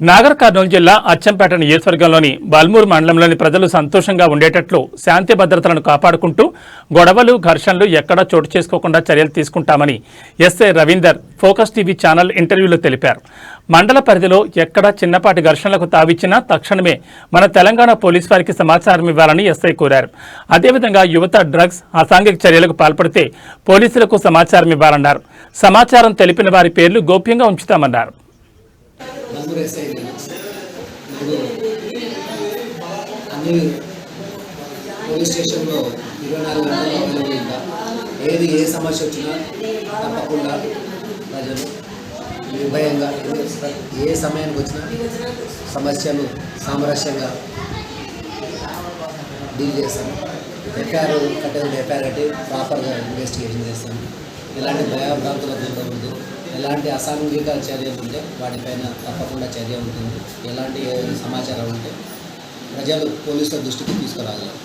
నాగర్ కర్నూలు జిల్లా అచ్చంపేట నియోజకవర్గంలోని బల్మూరు మండలంలోని ప్రజలు సంతోషంగా ఉండేటట్లు శాంతి భద్రతలను కాపాడుకుంటూ గొడవలు ఘర్షణలు ఎక్కడా చోటు చేసుకోకుండా చర్యలు తీసుకుంటామని SI Ravinder focus TV channel ఇంటర్వ్యూలో తెలిపారు. మండల పరిధిలో ఎక్కడా చిన్నపాటి ఘర్షణలకు తావిచ్చినా తక్షణమే మన తెలంగాణ పోలీస్ వారికి సమాచారం ఇవ్వాలని ఎస్ఐ కోరారు. అదేవిధంగా యువత డ్రగ్స్ అసాంఘిక చర్యలకు పాల్పడితే పోలీసులకు సమాచారం ఇవ్వాలన్నారు. సమాచారం తెలిపిన వారి పేర్లు గోప్యంగా ఉంచుతామన్నారు. నంబర్ ఎస్ఐ ఇప్పుడు అన్ని పోలీస్ స్టేషన్లో ఇరవై నాలుగు గంటలు ఏది ఏ సమస్య వచ్చినా తప్పకుండా ప్రజలు నిర్భయంగా ఏ- సమయానికి వచ్చినా సమస్యను సామరస్యంగా డీల్ చేస్తాను ఎఫ్ఐఆర్ కట్టేది ఎఫ్ఐఆర్ కట్టి ప్రాపర్గా ఇన్వెస్టిగేషన్ చేస్తాను ఎలాంటి భయభ్రాంతులకు ఉండకూడదు ఎలాంటి అసాంఘిక చర్యలు ఉంటే వాటిపైన తప్పకుండా చర్య ఉంటుంది. ఎలాంటి సమాచారం ఉంటే ప్రజలు పోలీసుల దృష్టికి తీసుకురాగలరు